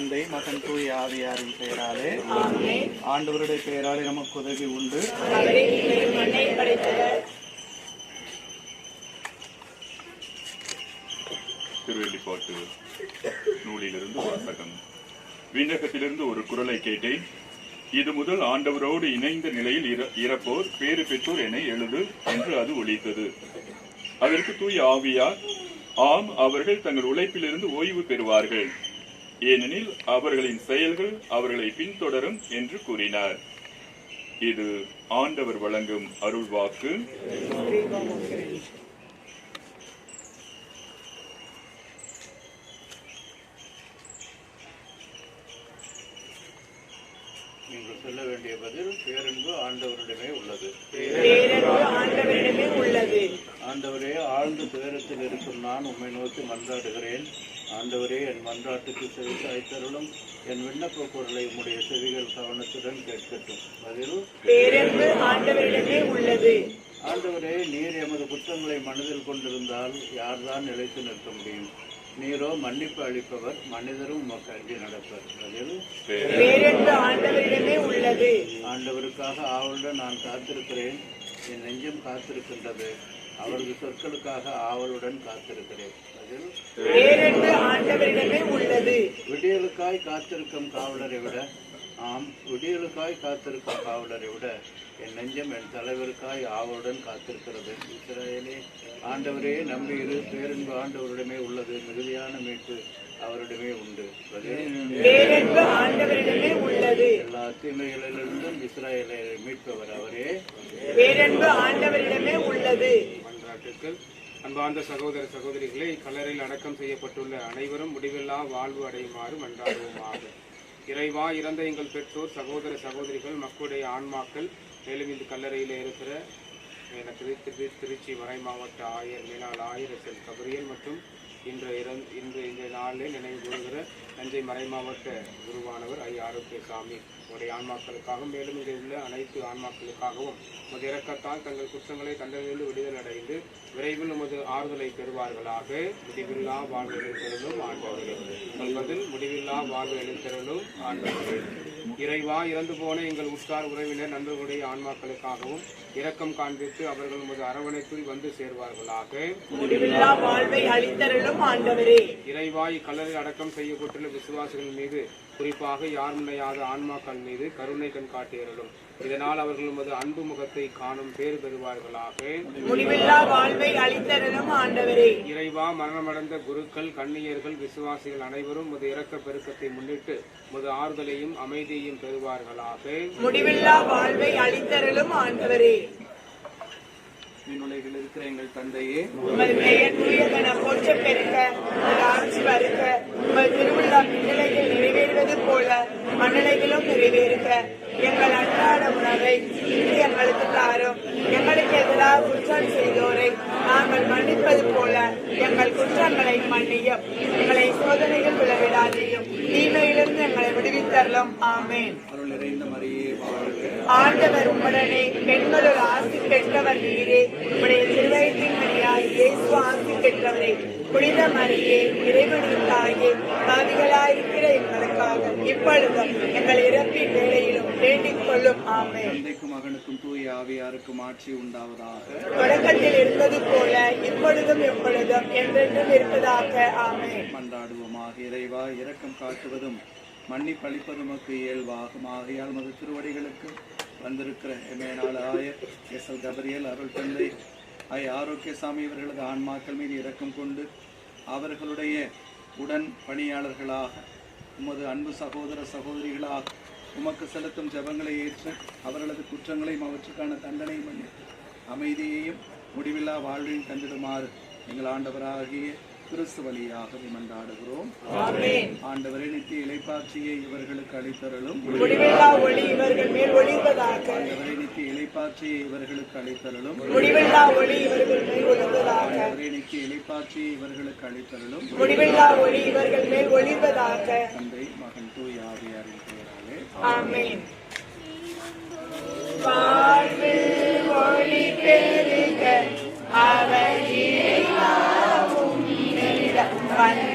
தந்தை மகன் தூய் ஆவியாரின் பெயராலே. ஆண்டவருடைய பெயராலே நமக்கு உதவி உண்டு. திருவெளிப்பாட்டு நூலிலிருந்து வாசகம். விண்ணகத்திலிருந்து ஒரு குரலை கேட்டேன். இது முதல் ஆண்டவரோடு இணைந்த நிலையில் இற- இறப்போர் பேறு பெற்றோர் என எழுது என்று அது ஒலித்தது. அதற்கு தூய் ஆவியார் ஆம் அவர்கள் தங்கள் உழைப்பிலிருந்து ஓய்வு பெறுவார்கள். ஏனெனில் அவர்களின் செயல்கள் அவர்களை பின்தொடரும் என்று கூறினார். இது ஆண்டவர் வழங்கும் அருள்வாக்கு நீங்கள் சொல்ல வேண்டிய பதில் பேரன்பு ஆண்டவரிடமே உள்ளது. ஆண்டவரே ஆழ்ந்த துயரத்தில் இருக்கும் நான் உம்மை நோக்கி மன்றாடுகிறேன். ஆண்டவரே என் மன்றாட்டுக்கு செவி சாய்த்தருளும் என் விண்ணப்ப பொருளை உம்முடைய செவிகள் கவனத்துடன் கேட்கட்டும். பதில் ஆண்டவரிடமே உள்ளது. ஆண்டவரே நீர் எமது குற்றங்களை மனதில் கொண்டிருந்தால் யார்தான் நிலைத்து நிற்க முடியும்? நீரோ மன்னிப்பு அளிப்பவர் மனிதரும் உமக்கு அஞ்சி நடப்பர். ஆண்டவருக்காக ஆவலுடன் நான் காத்திருக்கிறேன். என் நெஞ்சம் காத்திருக்கின்றது. அவரது சொற்களுக்காக ஆவலுடன் காத்திருக்கிறேன். உள்ளது. விடியலுக்காய் காத்திருக்கும் காவலரை விட ஆம் விடியலுக்காய் காத்திருக்கும் காவலரை விட என் நெஞ்சம் என் தலைவருக்காய் ஆவலுடன் காத்திருக்கிறது. இஸ்ராயலே ஆண்டவரே நம்பியிரு பேரன்பு ஆண்டவரிடமே உள்ளது. மிகுதியான மீட்பு அவரிடமே உண்டு. உள்ளது. எல்லா தீமைகளிலிருந்தும் இஸ்ராயலை மீட்பவர் அவரே. பேரன்பு ஆண்டவரிடமே உள்ளது. வாழ்த்துக்கள் அன்பார்ந்த சகோதர சகோதரிகளை கல்லறையில் அடக்கம் செய்யப்பட்டுள்ள அனைவரும் முடிவில்லா வாழ்வு அடையுமாறு மன்றாடுவோமாக. இறைவா இறந்த எங்கள் பெற்றோர் சகோதர சகோதரிகள் மக்களுடைய ஆன்மாக்கள் மேலும் இந்த கல்லறையில் இருக்கிற எனக்கு திருச்சி வரை மாவட்ட ஆயர் மேலாள் ஆயர் எஸ் எல் கபரியல் மற்றும் இன்று இறந் இன்று நாளில் நினைவு கூறுகிற தஞ்சை மறை மாவட்ட குருவானவர் ஐ ஆரோக்கியசாமி. உடைய ஆன்மாக்களுக்காகவும் மேலும் இங்கே உள்ள அனைத்து ஆன்மாக்களுக்காகவும் உமது இறக்கத்தால் தங்கள் குற்றங்களை தண்டனையிலிருந்து விடுதல் அடைந்து விரைவில் உமது ஆறுதலை பெறுவார்களாக. முடிவில்லா வாழ்வு எழுத்தருளும் ஆண்டவரே. உங்கள் பதில் முடிவில்லா வாழ்வு எழுத்தருளும் ஆண்டவர்கள் இறைவா இறந்து போன எங்கள் உற்றார் உறவினர் நண்பர்களுடைய ஆன்மாக்களுக்காகவும் இரக்கம் காண்பித்து அவர்கள் உமது அரவணைப்பில் வந்து சேர்வார்களாக. இறைவாய் கல்லறையில் அடக்கம் செய்யப்பட்டுள்ள விசுவாசிகள் மீது குறிப்பாக யார் முன்னையாத ஆன்மாக்கள் மீது கருணை கண் காட்டியருளும் இதனால் அவர்கள் உமது அன்பு முகத்தை காணும் பேறு பெறுவார்களாக. முடிவில்லா வாழ்வை அளித்தருளும் ஆண்டவரே. இறைவா மரணமடைந்த குருக்கள் கன்னியர்கள் விசுவாசிகள் அனைவரும் உமது இரக்க பெருக்கத்தை முன்னிட்டு உமது ஆறுதலையும் அமைதியையும் பெறுவார்களாக. முடிவில்லா வாழ்வை அளித்தருளும் ஆண்டவரே. விண்ணுலகில் இருக்கிற எங்கள் தந்தையே. உமது பெயர் பெருக்க உமது ஆட்சி வருக. உமது திருவிழா மின்னலையில் நிறைவேறுவது போல மண்ணலையிலும் நிறைவேறுக. எங்கள் அன்றாட உணவை இன்று எங்களுக்கு தாரும். எங்களுக்கு எதிராக குற்றம் செய்தோரை நாங்கள் மன்னிப்பது போல எங்கள் குற்றங்களை மன்னியும். எங்களை சோதனைகள் விளவிடாதையும் தீமையிலிருந்து எங்களை விடுவித்தரலும். ஆமேன். அருள் நிறைந்த மரியே ஆண்டவர் உம்முடனே பெண்களுள் ஆசி பெற்றவர் நீரே. உடைய திருவயிற்றின் மணியாய் இயேசு ஆசி பெற்றவரே. புனித மரியே இறைவனின் தாயே பாவிகளாயிருக்கிற எங்களுக்காக இப்பொழுதும் எங்கள் இறப்பின் வேளையிலும் வேண்டிக் கொள்ளும். தந்தைக்கும் மகனுக்கும் தூய ஆவியாருக்கும் ஆட்சி உண்டாவதாக. தொடக்கத்தில் இருந்தது போல இப்பொழுதும் எப்பொழுதும் என்றென்றும் இருப்பதாக. ஆமென். மன்றாடுவோமாக இறைவா இரக்கம் காட்டுவதும் மன்னிப்பளிப்பது மன்னிப்பளிப்பதுமக்கு இயல்பாகும். ஆகையால் மது திருவடிகளுக்கு வந்திருக்கிற எமேனாள் ஆயர் எஸ் எல் கபரியல் அருள் தந்தை ஐ ஆரோக்கியசாமி இவர்களது ஆன்மாக்கள் மீது இரக்கம் கொண்டு அவர்களுடைய உடன் பணியாளர்களாக உமது அன்பு சகோதர சகோதரிகளாக உமக்கு செலுத்தும் ஜெபங்களை ஏற்று அவர்களது குற்றங்களையும் அவற்றுக்கான தண்டனையும் மன்னித்து அமைதியையும் முடிவில்லா வாழ்வையும் தந்திடுமாறு எங்கள் ஆண்டவராகிய கிறிஸ்து வழியாக மன்றாடுகிறோம் ஆண்டவரே நித்திய இலைப்பாற்றியை இவர்களுக்கு ஒளிர்வதாக ஆண்டவரே நித்திய இலைப்பாற்றியை இவர்களுக்கு ஒளிர்வதாக ஆண்டவரே நித்திய இலைப்பாற்றியை இவர்களுக்கு அளித்தருளும். முடிவில்லா ஒளி இவர்கள் மேல் ஒளிர்வதாக தந்தை மகன் தூய் ஆவியாரின் பெயராலே. ஆமென். வாழ்வில் ஒளி பெருக அவர் bye.